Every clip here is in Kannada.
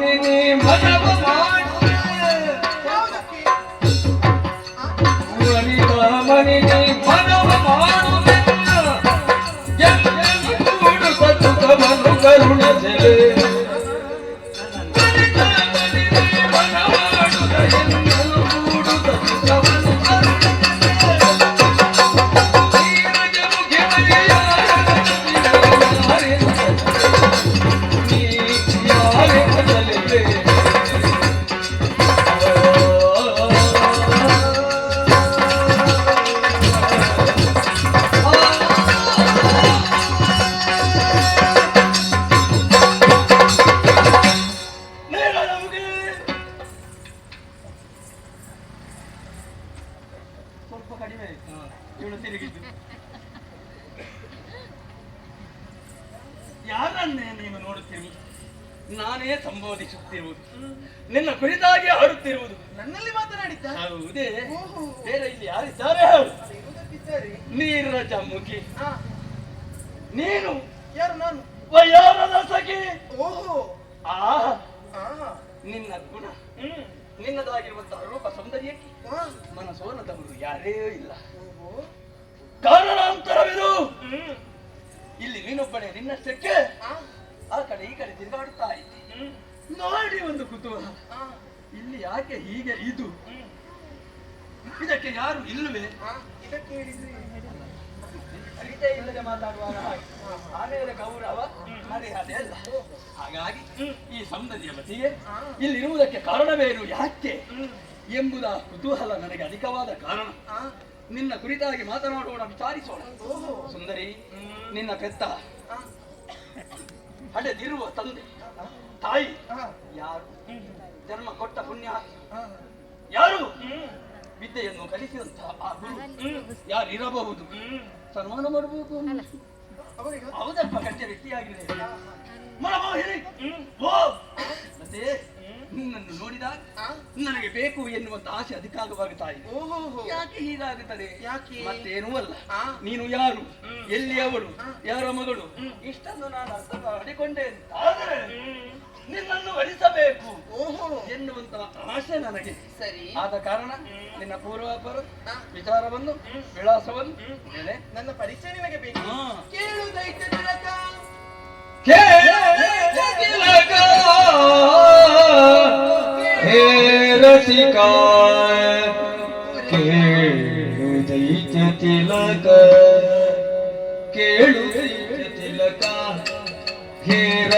ની મજા કરુણ છે ನಾನೇ ಸಂಬೋಧಿಸುತ್ತಿರುವುದು ನಿನ್ನ ಕುರಿತಾಗಿ ಆಡುತ್ತಿರುವುದು ನನ್ನಲ್ಲಿ ಮಾತನಾಡಿದ್ದ? ಹೌದೇ. ಓಹೋ. ಬೇರೆ ಇಲ್ಲಿ ಯಾರಿದ್ದಾರೆ? ಹೇಳು ಇರುವುದಕ್ಕಿದ್ದಾರೆ? ಹಾ ನೀನು. ಯಾರು ನಾನು? ವಯಾರದ ಸಖಿ. ಓಹೋ. ಆ. ನಿನ್ನ ಗುಣ. ಹ್ಮ್. ನಿನ್ನದಾಗಿರುವಂತಹ ರೂಪ ಸೌಂದರ್ಯಕ್ಕೆ ಆ, ಮನಸೋನದವರು ಯಾರೇ ಇಲ್ಲ. ಓಹೋ. ಕಾರಣಾಂತರವಿದು. ಹ್ಮ್. ಇಲ್ಲಿ ನೀನೊಬ್ಬನೇ ನಿನ್ನಷ್ಟಕ್ಕೆ. ಆ, ಆ ಕಡೆ ಈ ಕಡೆ ತಿರುಗಾಡುತ್ತಾ ಇದ್ದೆ. ಹ್ಮ್. ನೋಡಿ ಒಂದು ಕುತೂಹಲ. ಇಲ್ಲಿ ಯಾಕೆ ಹೀಗೆ ಇದು? ಇದಕ್ಕೆ ಯಾರು ಇಲ್ಲವೇ? ಇದಕ್ಕೆ ಇಲ್ಲದೆ ಮಾತಾಡುವಾಗ. ಆಮೇಲೆ ಗೌರವ ಮರ್ಯಾದೆ ಅಲ್ಲ. ಹಾಗಾಗಿ ಈ ಸೌಂದರ್ಯವತಿಗೆ ಇಲ್ಲಿ ಇಲ್ಲಿರುವುದಕ್ಕೆ ಕಾರಣವೇನು ಯಾಕೆ ಎಂಬುದ ಕುತೂಹಲ ನನಗೆ ಅಧಿಕವಾದ ಕಾರಣ. ನಿನ್ನ ಕುರಿತಾಗಿ ಮಾತನಾಡೋಣ ವಿಚಾರಿಸೋಣ. ಸುಂದರಿ ನಿನ್ನ ಪೆತ್ತ ಹಡೆದಿರುವ ತಂದೆ. ತಾಯಿ. ಯಾರು? ಜನ್ಮ ಕೊಟ್ಟ ಪುಣ್ಯ. ಹಾ. ಯಾರು? ವಿದ್ಯೆಯನ್ನು ಕಲಿಸಿದಂತಹ ಆ ಗುರು. ಯಾರಿರಬಹುದು? ಸನ್ಮಾನ ಮಾಡಬೇಕು. ಹೌದಪ್ಪ ಗಟ್ಟಿ ವ್ಯಕ್ತಿಯಾಗಿದೆ. ಮತ್ತೆ ನಿನ್ನನ್ನು ನೋಡಿದಾಗ ನನಗೆ ಬೇಕು ಎನ್ನುವಂತ ಆಸೆ ಅಧಿಕಾರವಾಗಿ ತಾಯಿ. ಓಹೋ ಯಾಕೆ ಹೀಗಾಗುತ್ತದೆ? ಯಾಕೆ? ಮತ್ತೇನೂ ಅಲ್ಲ. ನೀನು ಯಾರು? ಎಲ್ಲಿ ಅವಳು ಯಾರ ಮಗಳು. ಇಷ್ಟನ್ನು ನಾನು ಅರ್ಥ ಮಾಡಿಕೊಂಡೆ ಆದರೆ ನಿನ್ನನ್ನು ವರಿಸಬೇಕು ಓಹೋ. ಎನ್ನುವಂತ ಆಸೆ ನನಗೆ. ಸರಿ. ಆದ ಕಾರಣ ನಿನ್ನ ಪೂರ್ವಾಪರ. ವಿಚಾರವನ್ನು ವಿಳಾಸವನ್ನು ಹೇಳೆ ನನ್ನ ಪರಿಚಯ ನಿನಗೆ ಬೇಕು. ಹಾ. ಕೇಳು ದೈತ್ಯ ತಿಲಕ. ತಿಲಕ. ಹೇ ರಸಿಕ. ಕೇಳು ದೈತ್ಯ ತಿಲಕ. ಕೇಳು ದೈತ್ಯ ತಿಲಕ. ಹೇ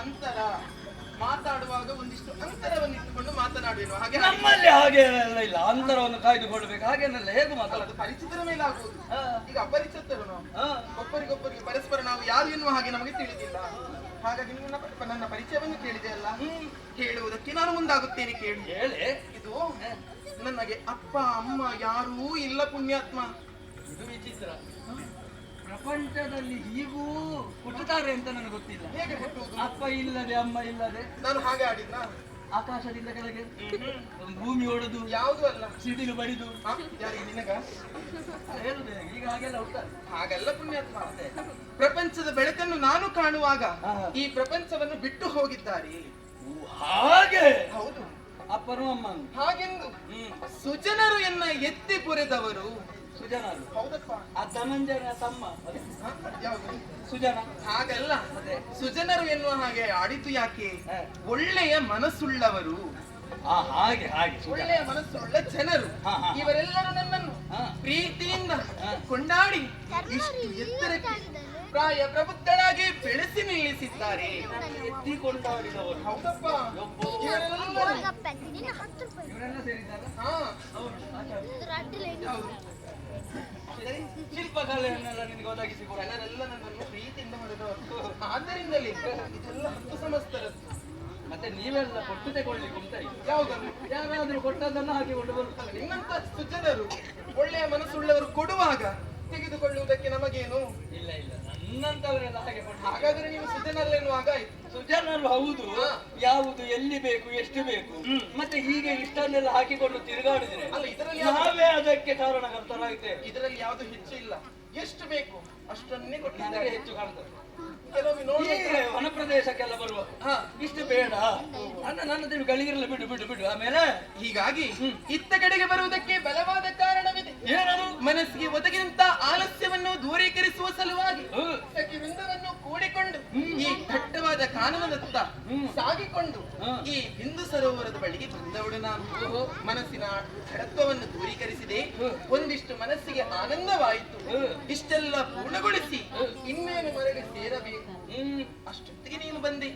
ಅಂತರ ಮಾತಾಡುವಾಗ ಒಂದಿಷ್ಟು ಅಂತರವನ್ನು ಇಟ್ಟುಕೊಂಡು ಮಾತನಾಡುವೆನು. ಹಾಗೆ ನಮ್ಮಲ್ಲಿ ಹಾಗೆ ಇಲ್ಲ. ಅಂತರವನ್ನು ಕಾಯ್ದುಕೊಳ್ಬೇಕು ಹಾಗೇನೆಲ್ಲ ಹೇಗೆ ಅಲ್ಲ, ಮಾತಾಡೋದು ಪರಿಚಿತರ ಮೇಲೆ ಆಗುವುದು. ಈಗ ಅಪರಿಚಿತರು ನಾವು. ಒಬ್ಬರಿಗೊಬ್ಬರಿಗೆ ಪರಸ್ಪರ ನಾವು ಯಾರು ಎನ್ನುವ ಹಾಗೆ ನಮಗೆ ತಿಳಿದಿಲ್ಲ. ಹಾಗಾಗಿ ನಿಮ್ಮ ನನ್ನ ಪರಿಚಯವನ್ನು ಕೇಳಿದೆ ಅಲ್ಲ? ಹೇಳುವುದಕ್ಕೆ ನಾನು ಮುಂದಾಗುತ್ತೇನೆ ಕೇಳಿ. ಹೇಳಿ. ಇದು ನನಗೆ ಅಪ್ಪ ಅಮ್ಮ ಯಾರೂ ಇಲ್ಲ ಪುಣ್ಯಾತ್ಮ. ಇದು ವಿಚಿತ್ರ. ಪ್ರಪಂಚದಲ್ಲಿ ಹೀಗೂ ಹುಟ್ಟುತ್ತಾರೆ ಅಂತ ನನಗೆ ಗೊತ್ತಿಲ್ಲ. ಹೇಗೆ ಹುಟ್ಟುವುದು ಅಪ್ಪ ಇಲ್ಲದೆ ಅಮ್ಮ ಇಲ್ಲದೆ. ನಾನು ಹಾಗೆ ಆಡಿದ್ನ? ಆಕಾಶದಿಂದ ಕೆಳಗೆ. ಭೂಮಿ ಹೊಡೆದು ಯಾವುದು ಅಲ್ಲ. ಸಿಡಿಲು ಬಡಿದು. ಆ, ಯಾರಿಗೆ ನಿನಗ? ಹೇಳುದು ಹೇಗೆ? ಈಗ ಹಾಗೆಲ್ಲ ಪುಣ್ಯ ಹಾಗೆಲ್ಲ ಪುಣ್ಯಾತ್ಮ ಪ್ರಪಂಚದ ಬೆಳಕನ್ನು ನಾನು ಕಾಣುವಾಗ ಹಾ. ಈ ಪ್ರಪಂಚವನ್ನು ಬಿಟ್ಟು ಹೋಗಿದ್ದಾರೆ. ಹಾಗೆ? ಹೌದು. ಅಪ್ಪನು ಅಮ್ಮನು. ಹಾಗೆಂದು ಹ್ಮ್. ಸುಜನರು ಎನ್ನ ಎತ್ತಿ ಪುರೆದವರು ಸುಜನರು. ಹೌದಪ್ಪ. ಆ ಧನಂಜಯನ ತಮ್ಮ. ಸುಜನ. ಹಾಗಲ್ಲ. ಸುಜನರು ಎನ್ನುವ ಹಾಗೆ ಆಡಿತು ಯಾಕೆ? ಒಳ್ಳೆಯ ಮನಸ್ಸುಳ್ಳವರು. ಆ ಹಾಗೆ ಹಾಗೆ ಸುಜನ. ಒಳ್ಳೆಯ ಮನಸ್ಸುಳ್ಳ ಜನರು. ಇವರೆಲ್ಲರೂ ನನ್ನನ್ನು ಪ್ರೀತಿಯಿಂದ ಕೊಂಡಾಡಿ ಇಷ್ಟು ಎತ್ತರಕ್ಕೆ ಪ್ರಾಯ ಪ್ರಬುದ್ಧರಾಗಿ ಬೆಳೆಸಿ ನಿಲ್ಲಿಸಿದ್ದಾರೆ. ಎತ್ತಿ ಕೊಂಡಾಡಿದವರು ಹೌದಪ್ಪ ಇವರೆಲ್ಲ ಸೇರಿದ್ದಾರೆ ಹಾ ಹೌದು ಆಚಾರ್ಯ. ಇದ್ರ ಅಡ್ಡಿಲ್ಲ ಇನ್ನು. ಹೌದು ಸರಿ. ಶಿಲ್ಪಕಲೆಯನ್ನೆಲ್ಲ ನಿನಗೆ ಒದಗಿಸಿಕೊಡ ಜನರೆಲ್ಲ ನನ್ನನ್ನು ಪ್ರೀತಿಯಿಂದ ಮಾಡಿದ ಆದ್ದರಿಂದಲೇ ಇದೆಲ್ಲ ಹತ್ತು ಸಮಸ್ತರದ್ದು. ಮತ್ತೆ ನೀವೆಲ್ಲ ಕೊಟ್ಟು ತಗೊಳ್ಳಿಕ್ಕೆ ಉಂಟಾ ಈಗ? ಯಾವುದನ್ನು ಯಾರಾದ್ರೂ ಕೊಟ್ಟದನ್ನು ಹಾಕಿಕೊಂಡು ಬರುತ್ತಾರೆ. ನಿಮ್ಮಂತ ಸುಜನರು ಒಳ್ಳೆಯ ಮನಸ್ಸುಳ್ಳವರು ಕೊಡುವಾಗ ತೆಗೆದುಕೊಳ್ಳುವುದಕ್ಕೆ ನಮಗೇನು? ಇಲ್ಲ ಇಲ್ಲ. ನನ್ನಂತವರೆಲ್ಲ ಹಾಗೆ ಹಾಗಾದ್ರೆ ನೀವು ಸುಜನರಲ್ಲೆನ್ನುವಾಗ ಆಯ್ತು. ಸುಜನರು ಹೌದು ಯಾವುದು ಎಲ್ಲಿ ಬೇಕು ಎಷ್ಟು ಬೇಕು. ಮತ್ತೆ ಹೀಗೆ ಇಷ್ಟನ್ನೆಲ್ಲ ಹಾಕಿಕೊಂಡು ತಿರುಗಾಡಿದ್ರೆ ಅಲ್ಲ ಇದರಲ್ಲಿ ನಾವೇ ಅದಕ್ಕೆ ಕಾರಣಕರ್ತರಾಗಿದ್ದೇವೆ ಇದರಲ್ಲಿ ಯಾವುದು ಹೆಚ್ಚು ಇಲ್ಲ. ಎಷ್ಟು ಬೇಕು ಅಷ್ಟನ್ನೇ ಕೊಟ್ಟಿದ್ದಾರೆ ಹೆಚ್ಚು ಕಾಣ್ತದೆ. ಕೆಲವೊಮ್ಮೆ ವನ ಪ್ರದೇಶಕ್ಕೆಲ್ಲ ಬರುವ. ಇಷ್ಟು ಬೇಡ. ಅಣ್ಣ ನನ್ನ ತಿಳಿ ಗಳಿಗಿರಲ್ಲ ಬಿಡು ಬಿಡು ಬಿಡು. ಆಮೇಲೆ ಹೀಗಾಗಿ ಇತ್ತ ಕಡೆಗೆ ಬರುವುದಕ್ಕೆ ಬಲವಾದ ಕಾರಣವಿದೆ. ಏನದು ಮನಸ್ಸಿಗೆ ಒದಗಿದಂತ ಆಲಸ್ಯವನ್ನು ದೂರೀಕರಿಸುವ ಸಲುವಾಗಿ ಕೂಡಿಕೊಂಡು ಈ ದಟ್ಟವಾದ ಕಾನೂನತ್ತ ಸಾಗಿಕೊಂಡು ಈ ಬಿಂದು ಸರೋವರದ ಬಳಿಗೆ ಬಂದವಳು ನಾನು. ಮನಸ್ಸಿನ ಜಡತ್ವವನ್ನು ದೂರೀಕರಿಸಿದೆ. ಒಂದಿಷ್ಟು ಮನಸ್ಸಿಗೆ ಆನಂದವಾಯಿತು. ಇಷ್ಟೆಲ್ಲ ಪೂರ್ಣಗೊಳಿಸಿ ಇನ್ನೇನು ಮರಳಿ ಸೇರಬೇಕು. ಅಷ್ಟೊತ್ತಿಗೆ ನೀನು ಬಂದೆ.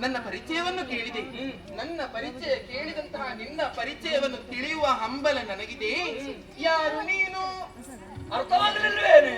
ನನ್ನ ಪರಿಚಯವನ್ನು ಕೇಳಿದೆ. ನನ್ನ ಪರಿಚಯ ಕೇಳಿದಂತಹ ನಿನ್ನ ಪರಿಚಯವನ್ನು ತಿಳಿಯುವ ಹಂಬಲ ನನಗಿದೆ. ಯಾರು ನೀನು? ಅರ್ಥವಾಗಲಿಲ್ವೇನೆ